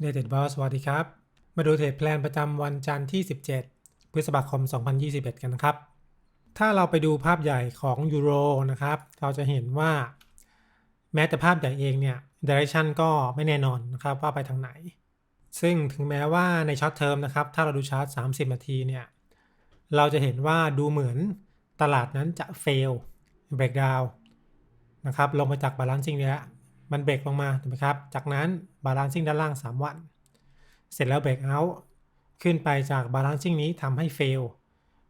เดเ e ดบอสสวัสดีครับ มาดูเทรดแพลนประจำวันจันทร์ที่ 17 พฤษภาคม 2021 กันนะครับ ถ้าเราไปดูภาพใหญ่ของยูโรนะครับ เราจะเห็นว่า แม้แต่ภาพใหญ่เองเนี่ยดิเรกชันก็ไม่แน่นอนนะครับว่าไปทางไหน ซึ่งถึงแม้ว่าในช็อตเทอมนะครับ ถ้าเราดูชาร์ต 30 นาทีเนี่ย เราจะเห็นว่าดูเหมือนตลาดนั้นจะเฟลเบรกดาวนะครับลงมาจากบาลานซิ่งเนี่ย มันเบรกลงมาถูกไหมครับ จากนั้นบาลานซิ่งด้านล่าง 3 วัน เสร็จแล้วเบรกเอาท์ขึ้นไปจากบาลานซิ่งนี้ทำให้เฟล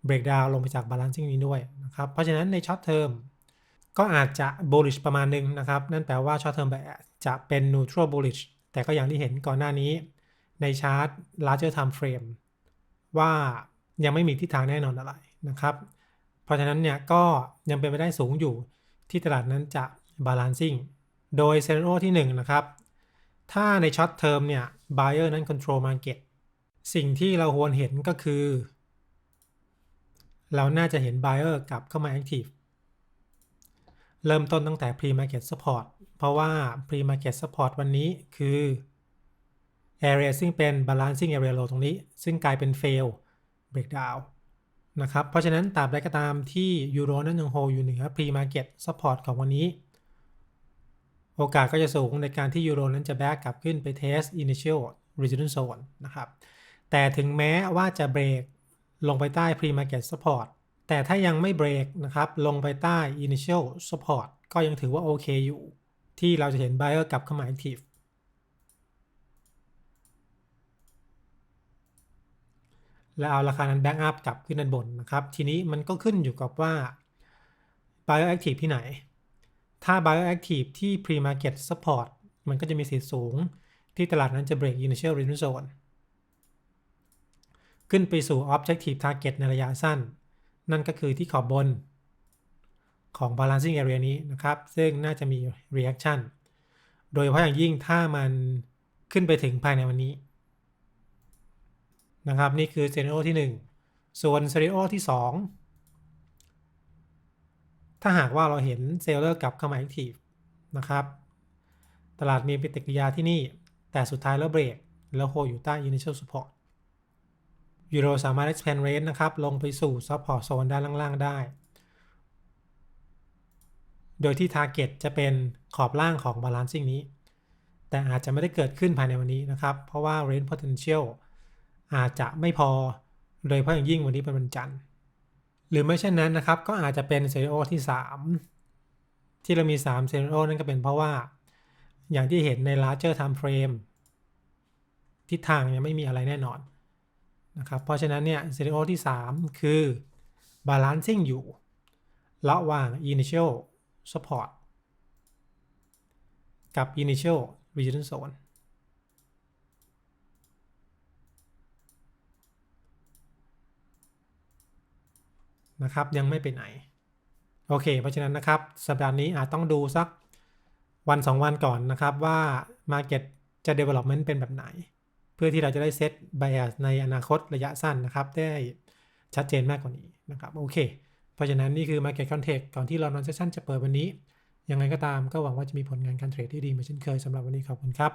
เบรกดาวลงไปจากบาลานซิ่งนี้ด้วยนะครับ เพราะฉะนั้นในช็อตเทอมก็อาจจะ bullish ประมาณหนึงนะครับ นั่นแปลว่าช็อตเทอมแบบจะเป็น neutral bullish แต่ก็อย่างที่เห็นก่อนหน้านี้ ในชาร์ต larger time frame ว่ายังไม่มีทิศทางแน่นอนอะไรนะครับ เพราะฉะนั้นเนี่ยก็ยังเป็นไปได้สูงอยู่ที่ตลาดนั้นจะ balancing โดย s ซ n น r ที่ 1 นะครับ ถ้าในช็อตเทอมเนี่ย buyer นั้น control market สิ่งที่เราควรเห็นก็คือ เราน่าจะเห็น buyer กลับเข้ามา active เริ่มต้นตั้งแต่ pre market support เพราะว่า pre market support วันนี้คือ area ซึ่งเป็น balancing area low ตรงนี้ ซึ่งกลายเป็น fail breakdown นะครับ เพราะฉะนั้นตราบใดก็ตามที่ยูโรนั้นยังโฮอยู่เหนือ pre market support ของวันนี้ โอกาสก็จะสูงในการที่ยูโรนั้นจะแบกกลับขึ้นไปเทส initial resistance zone นะครับ แต่ถึงแม้ว่าจะเบรกลงไปใต้ pre market support แต่ถ้ายังไม่เบรกนะครับลงไปใต้ initial support ก็ยังถือว่าโอเคอยู่ ที่เราจะเห็น buyer กลับเข้ามา active แล้วเอาราคานั้นแบ็กอัพกลับขึ้นด้านบนนะครับ ทีนี้มันก็ขึ้นอยู่กับว่า buyer active ที่ไหน ถ้า buy active ที่ pre market support มันก็จะมีสิทธิ์สูง ที่ตลาดนั้นจะ break initial resistance zone ขึ้นไปสู่ objective target ในระยะสั้น นั่นก็คือที่ขอบบนของ balancing area นี้นะครับ ซึ่งน่าจะมี reaction โดยเฉพาะอย่างยิ่งถ้ามันขึ้นไปถึงภายในวันนี้นะครับ นี่คือ scenario ที่ 1 ส่วน scenario ที่ 2 ถ้าหากว่าเราเห็นเซลเลอร์กลับเข้ามา active นะครับ ตลาดมีปฏิกิริยาที่นี่ แต่สุดท้ายแล้วเบรก แล้วโฮอยู่ใต้ initial support ยูโรสามารถ expand range นะครับ ลงไปสู่ support zone ด้านล่าง ๆ ได้ โดยที่ target จะเป็นขอบล่างของ balancing นี้ แต่อาจจะไม่ได้เกิดขึ้นภายในวันนี้นะครับ เพราะว่า range potential อาจจะไม่พอ โดยเฉพาะอย่างยิ่งวันนี้เป็นวันจันทร์ หรือไม่เช่นนั้นนะครับ ก็อาจจะเป็น scenario ที่ 3 ที่เรามี3 scenario นั่นก็เป็นเพราะว่า อย่างที่เห็นใน larger time frame ทิศทางยังไม่มีอะไรแน่นอนนะครับ เพราะฉะนั้นเนี่ย scenario ที่ 3 คือ balancing อยู่ ระหว่าง initial support กับ initial resistance zone นะครับ ยังไม่ไปไหน โอเค เพราะฉะนั้นนะครับ สัปดาห์นี้อาจต้องดูสักวัน 2 วันก่อนนะครับว่า Market จะ development เป็นแบบไหน เพื่อที่เราจะได้เซต bias ในอนาคตระยะสั้นนะครับ ได้ชัดเจนมากกว่านี้นะครับ โอเค เพราะฉะนั้นนี่คือ Market Context ก่อนที่เรานอนเซสชั่นจะเปิดวันนี้ ยังไงก็ตามก็หวังว่าจะมีผลงานการเทรดที่ดีเหมือนเช่นเคยสำหรับวันนี้ขอบคุณครับ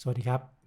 สวัสดีครับ